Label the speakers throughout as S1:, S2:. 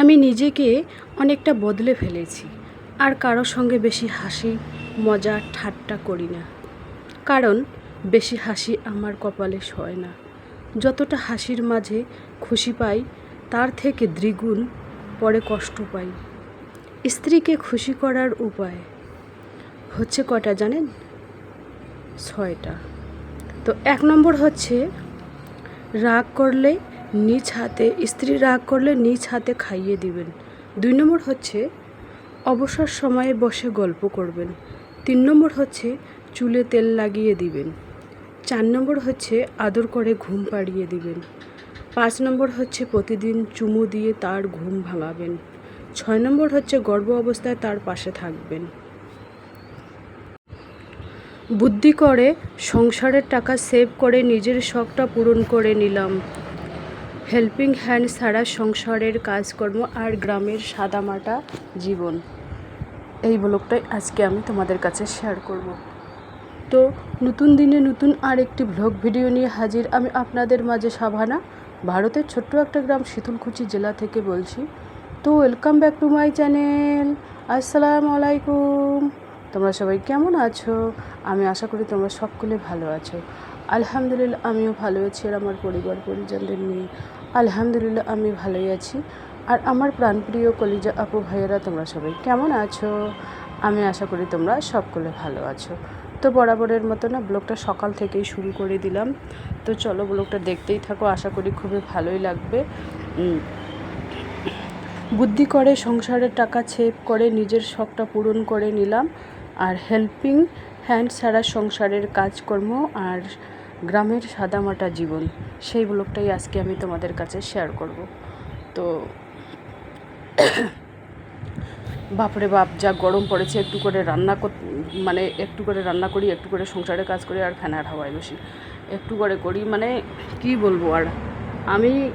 S1: আমি নিজেকে অনেকটা বদলে ফেলেছি, আর কারোর সঙ্গে বেশি হাসি, মজা, ঠাট্টা করি না। কারণ বেশি হাসি আমার কপালে সয় না। যতটা হাসির মাঝে খুশি পাই, তার থেকে দ্বিগুণ পরে কষ্ট পাই। স্ত্রীকে খুশি করার উপায় হচ্ছে কটা জানেন? ছয়টা। তো এক নম্বর হচ্ছে, রাগ করলে নিজ হাতে, স্ত্রী রাগ করলে নিজ হাতে খাইয়ে দিবেন। দুই নম্বর হচ্ছে, অবসর সময়ে বসে গল্প করবেন। তিন নম্বর হচ্ছে, চুলে তেল লাগিয়ে দিবেন। চার নম্বর হচ্ছে, আদর করে ঘুম পাড়িয়ে দিবেন। পাঁচ নম্বর হচ্ছে, প্রতিদিন চুমু দিয়ে তার ঘুম ভাঙাবেন। ছয় নম্বর হচ্ছে, গর্ভ অবস্থায় তার পাশে থাকবেন। বুদ্ধি করে সংসারের টাকা সেভ করে নিজের শখটা পূরণ করে নিলাম। হেল্পিং হ্যান্ড ছাড়া সংসারের কাজকর্ম আর গ্রামের সাদামাটা জীবন। এই ব্লগটাই আজকে আমি তোমাদের কাছে শেয়ার করব। তো নতুন দিনে নতুন আর একটি ব্লগ ভিডিও নিয়ে হাজির আমি আপনাদের মাঝে সাভানা, ভারতের ছোট্ট একটা গ্রাম শীতলকুচি জেলা থেকে বলছি। তো welcome back to my channel আসসালামু আলাইকুম। তোমরা সবাই কেমন আছো? আমি আশা করি তোমরা সকলে ভালো আছো। আলহামদুলিল্লাহ, আমিও ভালো আছি আর আমার পরিবার পরিজনদের নিয়ে। আলহামদুলিল্লাহ, আমি ভালোই আছি। আর আমার প্রাণপ্রিয় কলিজা আপু ভাইয়েরা, তোমরা সবাই কেমন আছো? আমি আশা করি তোমরা সকলে ভালো আছো। তো বরাবরের মতো না, ব্লগটা সকাল থেকেই শুরু করে দিলাম। তো চলো ব্লগটা দেখতেই থাকো, আশা করি খুবই ভালোই লাগবে। বুদ্ধি করে, সংসারের টাকা সেভ করে, নিজের শখটা পূরণ করে নিলাম। আর হেল্পিং হ্যান্ড ছাড়া সংসারের কাজকর্ম আর গ্রামের সাদামাটা জীবন, সেই ব্লগটাই আজকে আমি তোমাদের কাছে শেয়ার করব। তো বাপরে বাপ, যা গরম পড়েছে, একটু করে রান্না মানে একটু করে রান্না করি, একটু করে সংসারে কাজ করি, আর ফ্যানের হাওয়ায় বসি। একটু করে করি মানে কি বলব আর? আমি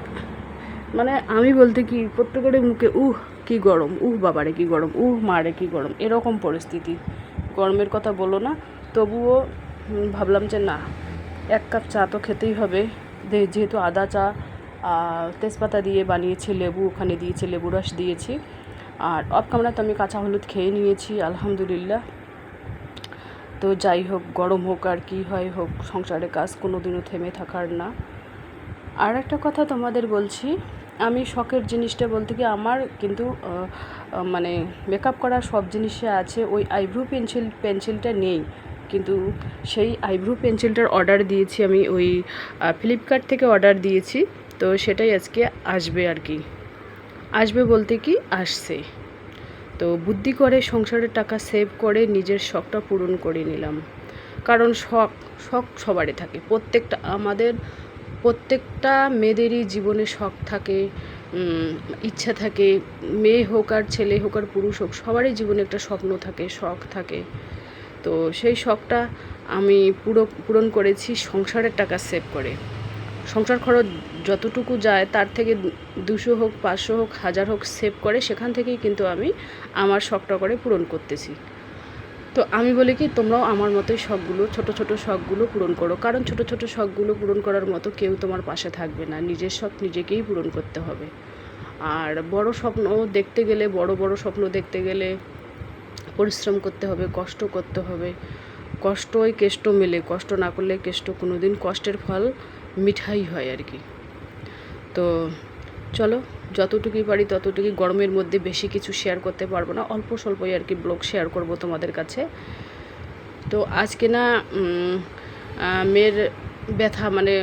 S1: মানে আমি বলতে কি প্রত্যেকের মুখে, উহ, কি গরম, উহ, বাবারে কি গরম, উহ, মারে কি গরম, এরকম পরিস্থিতি। গরমের কথা বলো না, তবুও ভাবলাম যে না এক কাপ চা তো খেতেই হবে। যেহেতু আদা চা তেজপাতা দিয়ে বানিয়েছি, লেবু ওখানে দিয়েছি, লেবু রস দিয়েছি। আর অফ ক্যামেরা তো আমি কাঁচা হলুদ খেয়ে নিয়েছি, আলহামদুলিল্লাহ। তো যাই হোক, গরম হোক আর কি হয় হোক সংসারে কাজ কোনো দিনও থেমে থাকার না। আর একটা কথা তোমাদের বলছি, আমি শখের জিনিসটা বলতে কি আমার কিন্তু মানে মেকআপ করার সব জিনিসে আছে, ওই আইব্রো পেন্সিল পেন্সিলটা নেই। কিন্তু সেই আইব্রো পেন্সিলটার অর্ডার দিয়েছি আমি ওই ফ্লিপকার্ট থেকে অর্ডার দিয়েছি। তো সেটাই আজকে আসবে আর কি। আসবে বলতে কি, আসছে। তো বুদ্ধি করে সংসারের টাকা সেভ করে নিজের শখটা পূরণ করে নিলাম। কারণ শখ শখ সবারই থাকে। প্রত্যেকটা, আমাদের প্রত্যেকটা মেয়েদেরই জীবনে শখ থাকে ইচ্ছা থাকে। মেয়ে হোক আর ছেলে হোক আর পুরুষ হোক, সবারই জীবনে একটা স্বপ্ন থাকে, শখ থাকে। তো সেই শখটা আমি পুরো, পূরণ করেছি সংসারের টাকা সেভ করে। সংসার খরচ যতটুকু যায় তার থেকে দুশো হোক, পাঁচশো হোক, হাজার হোক সেভ করে সেখান থেকেই কিন্তু আমি আমার শখটা করে পূরণ করতেছি। তো আমি বলি কি, তোমরাও আমার মতোই শখগুলো, ছোট ছোট শখগুলো পূরণ করো। কারণ ছোট ছোট শখগুলো পূরণ করার মতো কেউ তোমার পাশে থাকবে না। নিজের শখ নিজেকেই পূরণ করতে হবে। আর বড় স্বপ্ন দেখতে গেলে, বড় বড় স্বপ্ন দেখতে গেলে পরিশ্রম করতে হবে, কষ্ট করতে হবে। কষ্টই কেষ্ট মেলে, কষ্ট না করলে কেষ্ট কোনো দিন কষ্টের ফল মিঠাই হয় আর কি। তো চলো, যতটুকুই পারি ততটুকুই গরমের মধ্যে বেশি কিছু শেয়ার করতে পারব না, অল্প স্বল্পই আর কি ব্লগ শেয়ার করব তোমাদের কাছে। তো আজকে না মেয়ের ব্যথা মানে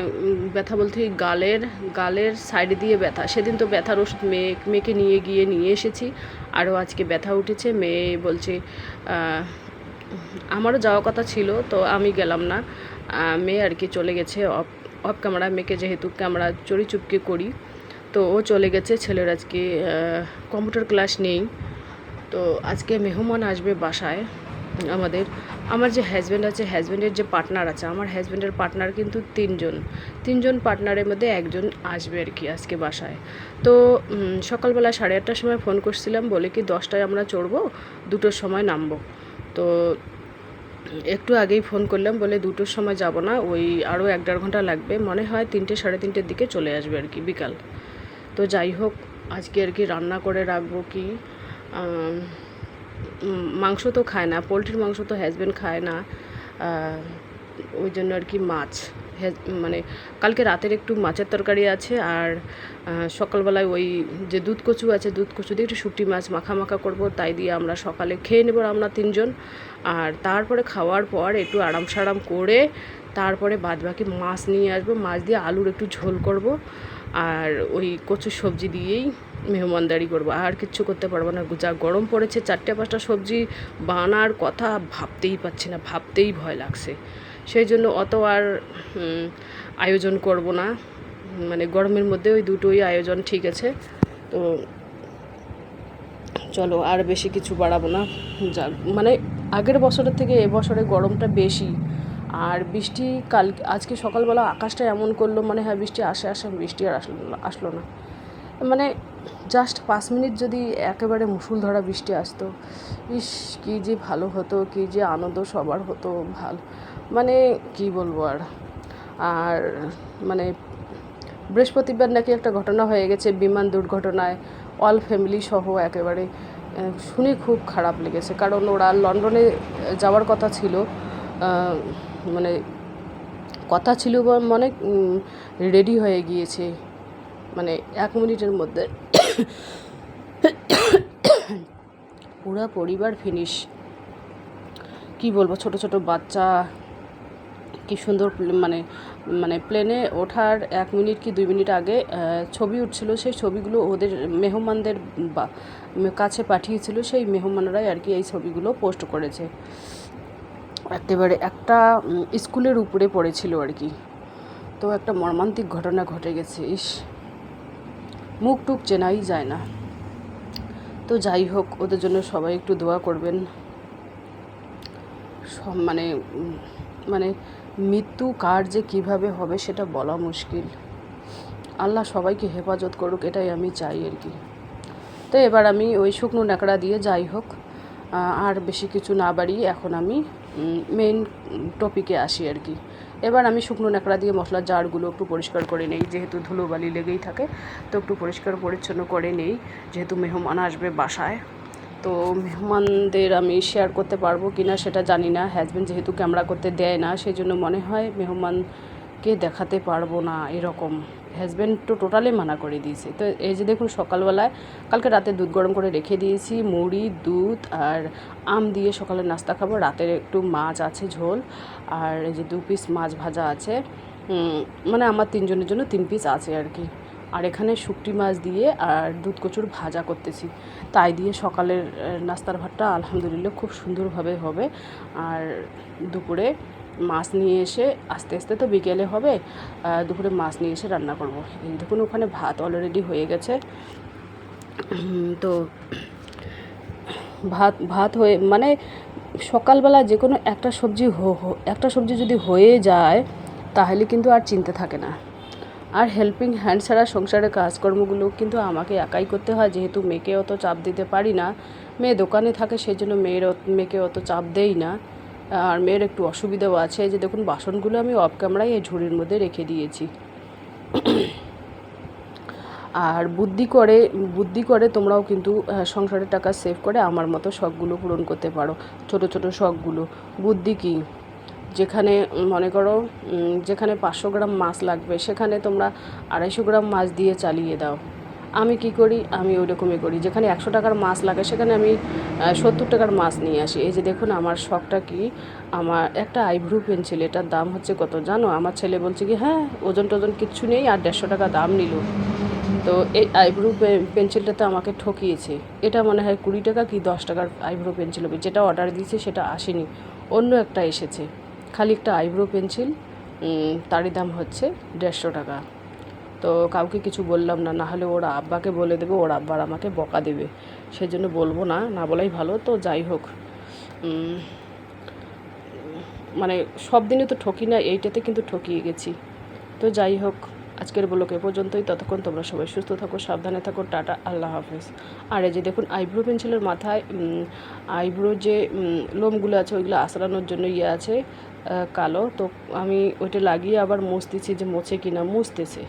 S1: ব্যথা বলতে গালের গালের সাইড দিয়ে ব্যথা। সেদিন তো ব্যথার ওষুধ মেয়ে, মেয়েকে নিয়ে গিয়ে নিয়ে এসেছি। আরও আজকে ব্যথা উঠেছে, মেয়ে বলছে আমারও যাওয়া কথা ছিল, তো আমি গেলাম না। মেয়ে আর কি চলে গেছে অফ অফ ক্যামেরা, মেয়েকে যেহেতু ক্যামেরা চড়ি চুপকে করি, তো ও চলে গেছে, ছেলের আজকে কম্পিউটার ক্লাস নেই। তো আজকে মেহমান আসবে বাসায়। আমাদের, আমার যে হাজব্যান্ড আছে হাজব্যান্ডের যে পার্টনার আছে, আমার হাজব্যান্ডের পার্টনার কিন্তু তিনজন। তিনজন পার্টনারের মধ্যে একজন আসবে আর কি আজকে বাসায়। তো সকালবেলা সাড়ে আটটার সময় ফোন করছিলাম, বলে কি দশটায় আমরা চড়বো, দুটোর সময় নামবো। তো, একটু আগেই ফোন করলাম, বলে দুটোর সময় যাব না, ওই আরও এক দেড় ঘণ্টা লাগবে, মনে হয় তিনটে, সাড়ে তিনটের দিকে চলে আসবে আর কি বিকাল। তো যাই হোক, আজকে আর কি রান্না করে রাখব কি মাংস তো খায় না, পোলট্রির মাংস তো হ্যাজব্যান্ড খায় না ওই জন্য আর কি মাছ। মানে কালকে রাতের একটু মাছের তরকারি আছে আর সকালবেলায় ওই যে দুধ কচু আছে, দুধ কচু দিয়ে একটু শুকটি মাছ মাখা মাখা করব, তাই দিয়ে আমরা সকালে খেয়ে নেব আমরা তিনজন। আর তারপরে খাওয়ার পর একটু আরাম সারাম করে তারপরে বাদবাকি মাছ নিয়ে আসব, মাছ দিয়ে আলুর একটু ঝোল করব। আর ওই কচু সবজি দিয়েই মেহমানদারি করব। আর কিচ্ছু করতে পারব না। যা গরম পড়েছে, চারটে পাঁচটা সবজি বানার কথা ভাবতেই পাচ্ছি না, ভাবতেই ভয় লাগছে। সেই জন্য অত আর আয়োজন করব না। মানে গরমের মধ্যে ওই দুটোই আয়োজন, ঠিক আছে? তো চলো, আর বেশি কিছু বাড়াবো না। যা মানে আগের বছরের থেকে এবছরে গরমটা বেশি। আর বৃষ্টি কাল, আজকে সকালবেলা আকাশটা এমন করল মানে হ্যাঁ বৃষ্টি আসে আসে, বৃষ্টি আর আসলো আসলো না। মানে জাস্ট পাঁচ মিনিট যদি একেবারে মুসুলধারা বৃষ্টি আসতো, ইস, কী যে ভালো হতো, কী যে আনন্দ সবার হতো, ভালো মানে কি বলব আর? আর মানে বৃহস্পতিবার নাকি একটা ঘটনা হয়ে গেছে বিমান দুর্ঘটনায় অল ফ্যামিলি সহ একেবারে শুনে খুব খারাপ লেগেছে। কারণ ওরা লন্ডনে যাওয়ার কথা ছিল মানে কথা ছিল মানে রেডি হয়ে গিয়েছে মানে এক মিনিটের মধ্যে। পুরা পরিবার ফিনিশ কি বলব, ছোট ছোট বাচ্চা, কি সুন্দর মানে মানে প্লেনে ওঠার এক মিনিট কি দুই মিনিট আগে ছবি উঠছিল, সেই ছবিগুলো ওদের মেহমানদের কাছে পাঠিয়েছিল, সেই মেহমানরাই আর কি এই ছবিগুলো পোস্ট করেছে। একেবারে একটা স্কুলের উপরে পড়েছিল আর কি। তো একটা মর্মান্তিক ঘটনা ঘটে গেছে, ইস। মুখ টুক চেনাই যায় না। তো যাই হোক, ওদের জন্য সবাই একটু দোয়া করবেন। সব মানে মানে মৃত্যু কার যে কীভাবে হবে সেটা বলা মুশকিল। আল্লাহ সবাইকে হেফাজত করুক, এটাই আমি চাই আর কি। তো এবার আমি ওই শুকনো ন্যাকড়া দিয়ে যাই হোক আর বেশি কিছু না বাড়িয়ে এখন আমি মেন টপিকে আসি আর কি। এবার আমি শুকনো ন্যাকড়া দিয়ে মশলার জারগুলো একটু পরিষ্কার করে নেই, যেহেতু ধুলোবালি লেগেই থাকে, তো একটু পরিষ্কার পরিচ্ছন্ন করে নেই, যেহেতু মেহমান আসবে বাসায়। তো মেহমানদের আমি শেয়ার করতে পারব কি না সেটা জানি না হ্যাজব্যান্ড যেহেতু ক্যামেরা করতে দেয় না, সেই জন্য মনে হয় মেহমানকে দেখাতে পারব না এরকম। হাজব্যান্ড তো টোটালি মানা করে দিয়েছে। তো এই যে দেখুন সকালবেলায়, কালকে রাতে দুধ গরম করে রেখে দিয়েছি, মুড়ি, দুধ আর আম দিয়ে সকালে নাস্তা খাব। রাতের একটু মাছ আছে ঝোল আর এই যে দু পিস মাছ ভাজা আছে। মানে আমার তিনজনের জন্য তিন পিস আছে আর কি। আর এখানে শুকটি মাছ দিয়ে আর দুধ কচুর ভাজা করতেছি। তাই দিয়ে সকালের নাস্তার ভাতটা আলহামদুলিল্লাহ খুব সুন্দরভাবে হবে। আর দুপুরে মাছ নিয়ে এসে আস্তে আস্তে তো বিকেলে হবে দুপুরে মাছ নিয়ে এসে রান্না করব। এই দেখুন ওখানে ভাত অলরেডি হয়ে গেছে। তো ভাত ভাত হয়ে মানে সকালবেলা যে কোনো একটা সবজি একটা সবজি যদি হয়ে যায়, তাহলে কিন্তু আর চিনতে থাকে না। আর হেল্পিং হ্যান্ড ছাড়া সংসারের কাজকর্মগুলো কিন্তু আমাকে একাই করতে হয়। যেহেতু মেয়েকে অত চাপ দিতে পারি না, মেয়ে দোকানে থাকে সেই জন্য মেয়ের মেয়েকে অত চাপ দেই না। আর মেয়ের একটু অসুবিধাও আছে যে দেখুন, বাসনগুলো আমি অফ ক্যামেরায় এই ঝুড়ির মধ্যে রেখে দিয়েছি। আর বুদ্ধি করে বুদ্ধি করে তোমরাও কিন্তু সংসারের টাকা সেভ করে আমার মতো শখগুলো পূরণ করতে পারো। ছোট ছোট শখগুলো। বুদ্ধি কি? যেখানে মনে করো যেখানে পাঁচশো গ্রাম মাছ লাগবে, সেখানে তোমরা আড়াইশো গ্রাম মাছ দিয়ে চালিয়ে দাও। আমি কি করি? আমি ওই রকমই করি। যেখানে একশো টাকার মাছ লাগে, সেখানে আমি সত্তর টাকার মাছ নিয়ে আসি। এই যে দেখুন, আমার শখটা কি? আমার একটা আইব্রু পেন্সিল, এটার দাম হচ্ছে কত জানো? আমার ছেলে বলছে কি হ্যাঁ ওজন টোজন কিচ্ছু নেই আর দেড়শো টাকা দাম নিল। তো এই আইব্রু পেন্সিলটা তো আমাকে ঠকিয়েছে। এটা মনে হয় কুড়ি টাকা কি দশ টাকার আইব্রু পেন্সিল হবে? যেটা অর্ডার দিয়েছে সেটা আসেনি। অন্য একটা এসেছে। খালি একটা আইব্রো পেন্সিল তারই দাম হচ্ছে দেড়শো টাকা। তো কাউকে কিছু বললাম না না হলে ওর আব্বাকে বলে দেবে, ওর আব্বার আমাকে বকা দেবে। সেই জন্য বলব না না বলাই ভালো, তো যাই হোক। মানে সব দিনে তো ঠকি না, এইটাতে কিন্তু ঠকিয়ে গেছি। তো যাই হোক। আজকের ব্লগ এ পর্যন্তই। ততক্ষণ তোমরা সবাই সুস্থ থাকো, সাবধানে থাকো। টাটা, আল্লাহ হাফেজ। আর এই যে দেখুন, আইব্রো পেন্সিলের মাথায় আইব্রো যে লোমগুলো আছে, ওইগুলো আসরানোর জন্য ইয়ে আছে কালো। তো আমি ওইটা লাগিয়ে আবার মুছতেছি যে মোছে কিনা, মুছতেছে।